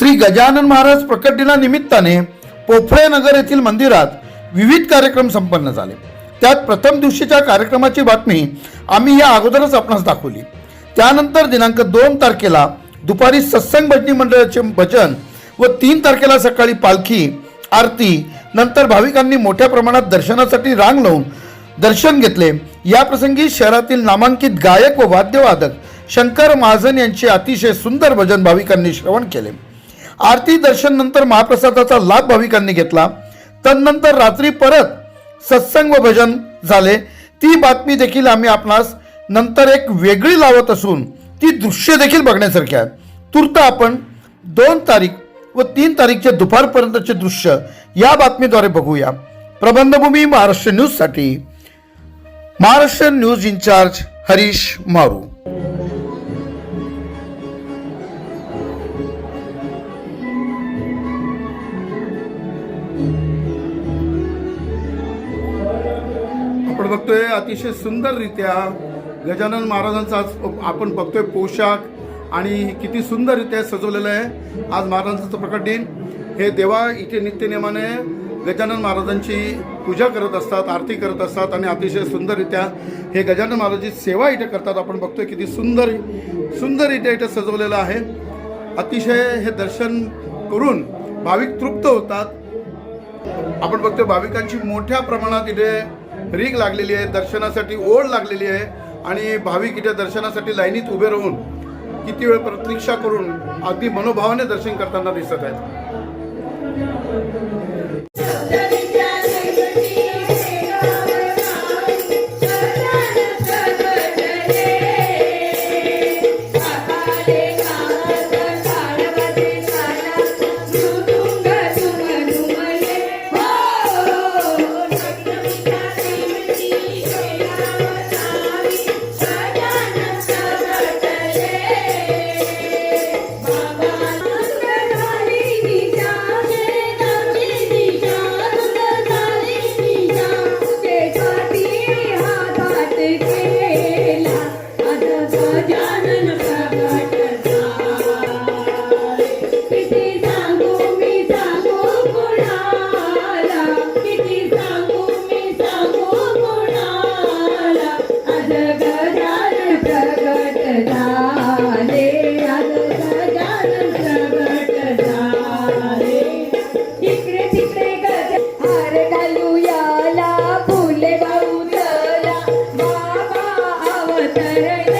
श्री गजानन महाराज प्रकट दिनानिमित्ताने पोफळे नगर येथील मंदिरात विविध कार्यक्रम संपन्न झाले. त्यात प्रथम दिवशीच्या कार्यक्रमाची बातमी आम्ही या अगोदरच आपणास दाखवली. त्यानंतर दिनांक दोन तारखेला दुपारी सत्संग भजनी मंडळाचे भजन व तीन तारखेला सकाळी पालखी आरती नंतर भाविकांनी मोठ्या प्रमाणात दर्शनासाठी रांग लावून दर्शन घेतले. या प्रसंगी शहरातील नामांकित गायक व वाद्यवादक शंकर महाजन यांचे अतिशय सुंदर भजन भाविकांनी श्रवण केले. आरती दर्शन नंतर महाप्रसादाचा लाभ भाविकांनी घेतला. तदनंतर रात्री परत सत्संग व भजन झाले. ती बातमी देखील आम्ही आपणास नंतर एक वेगळी लावत असून ती दृश्य देखील बघण्यासारखी आहे. तूर्त आपण दोन तारीख व तीन तारीखचे दुपारपर्यंतचे दृश्य या बातमीद्वारे बघूया. प्रबंधभूमी महाराष्ट्र न्यूजसाठी महाराष्ट्र न्यूज इन्चार्ज हरीश मारू. आपण बघतोय अतिशय सुंदररित्या गजानन महाराजांचा आज आपण बघतोय पोशाख आणि किती सुंदररित्या सजवलेलं आहे. आज महाराजांचं प्रकट दिन. हे देवा इथे नित्यनियमाने गजानन महाराजांची पूजा करत असतात आरती करत असतात आणि अतिशय सुंदररित्या हे गजानन महाराजांची सेवा इथे करतात. आपण बघतोय किती सुंदर सुंदररित्या इथे सजवलेलं आहे. अतिशय हे दर्शन करून भाविक तृप्त होतात. आपण बघतोय भाविकांची मोठ्या प्रमाणात इथे रीग लागलेली आहे दर्शनासाठी ओढ लागलेली आहे आणि भाविक इथे दर्शनासाठी लाईनीत उभे राहून किती वेळ प्रतीक्षा करून अगदी मनोभावाने दर्शन करताना दिसत आहेत. Yeah, you yeah.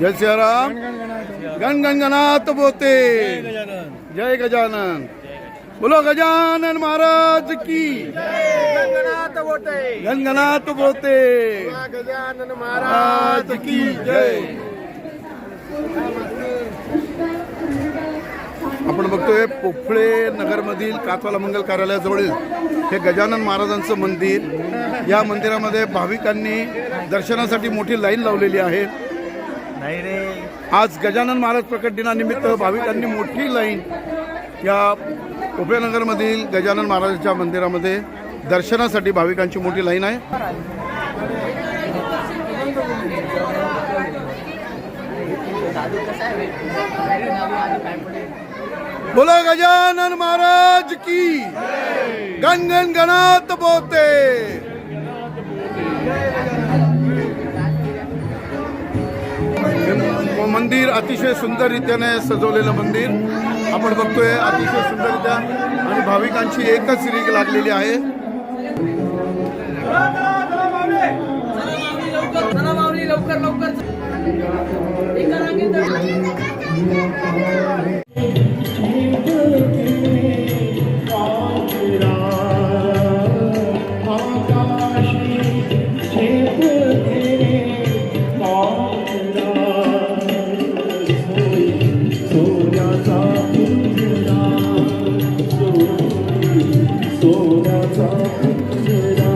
जय सियाराम. गण गणगणात बोते. जय गजानन. बोलो गजानन महाराज की. गणगणात बोते. गणगणात बोते गजानन महाराज की जय. आपण बघतोय पोफळे नगरमधील कातवाला मंगल कार्यालयाजवळील हे गजानन महाराजांचं मंदिर. या मंदिरामध्ये भाविकांनी दर्शनासाठी मोठी लाईन लावलेली आहे. नाही रे. आज गजानन महाराज प्रकट दिनानिमित्त भाविकांनी मोठी लाईन या उपनगरमधील गजानन महाराजांच्या मंदिरामध्ये दर्शनासाठी भाविकांची मोठी लाईन आहे? बोला गजानन महाराज की। गण गण गणात बोते। मंदिर अतिशय सुंदर रीतीने सजवलेलं मंदिर. आपण बघतोय अतिशय सुंदररित्या आणि भाविकांची एकच रीग लागलेली आहे. लवकर लवकर सोन्याचा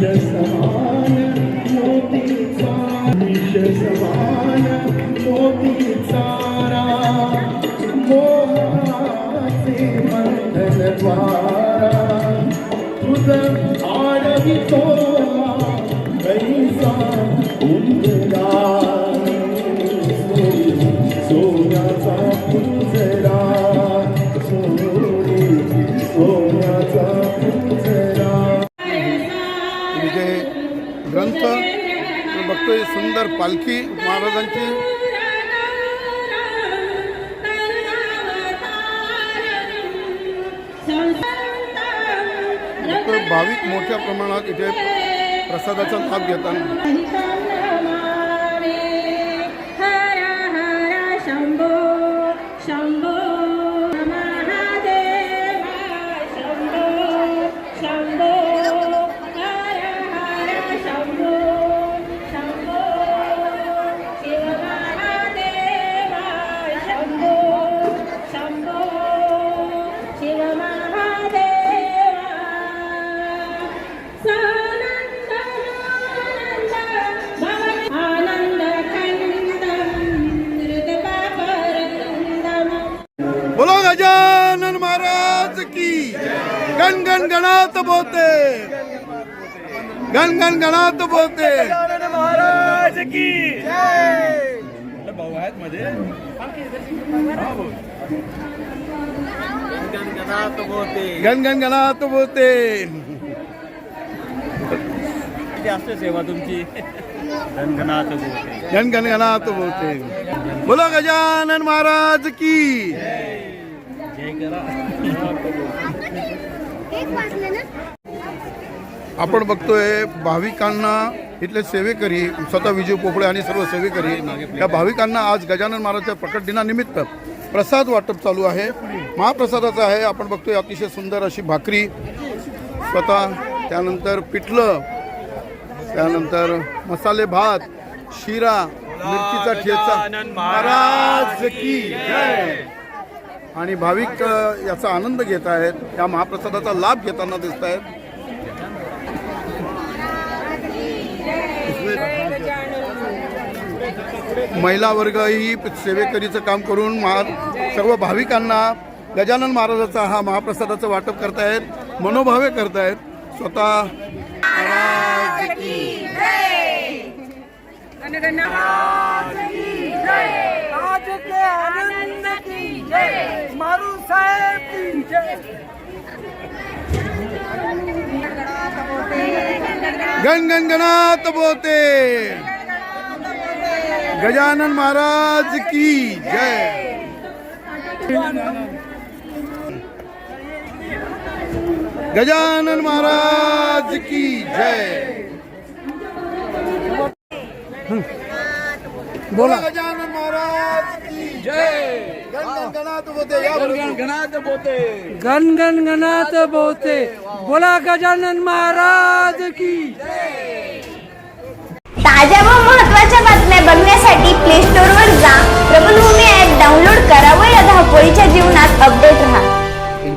Yes, सोन्याचा ग्रंथ बघतोय सुंदर पालखी महाराजांची. भाविक मोठ्या प्रमाणात इथे प्रसादाचा लाभ घेताना. बोते गण गण गणात बोते महाराज की भाऊ आहेत मध्ये. गणगणात बोलते. गण गण गणात बोते किती असते सेवा तुमची? गणगणात बोलते. गण गण गणात बोते बोलो गजानन महाराज की. आपण बघतोय भाविकांना इथले सेवेकरी स्वतः विजय पोपळे आणि सर्व सेवेकरी या भाविकांना आज गजानन महाराजच्या प्रकट दिनानिमित्त प्रसाद वाटप चालू आहे. महाप्रसादाचं आहे. आपण बघतोय अतिशय सुंदर अशी भाकरी. स्वतः त्यानंतर पिठलं त्यानंतर मसाले भात शिरा मिरचीचा ठेचा. महाराज की जय. आणि भाविक याचा आनंद घेत आहेत. या महाप्रसादाचा लाभ घेताना दिसत आहेत. महिला वर्ग ही सेवेकरीचं काम करून महा सर्व भाविकांना गजानन महाराजाचा हा महाप्रसादाचं वाटप करतायत मनोभावे करतायत. स्वतः आनंद की जय मारू साहेब की जय. गण गण गणात बोते गजानन महाराज की जय. गजानन महाराज की जय. बोला. गजानन महाराज जय। गण गण गणात बोते या बरोबर. गण गण गणात बोलते बोला गजानन महाराज की ताज्या व महत्त्वाच्या बातम्या बघण्यासाठी प्ले स्टोअर वर जा. प्रबलभूमी ऍप डाउनलोड करा व या धावपळीच्या जीवनात अपडेट राहा.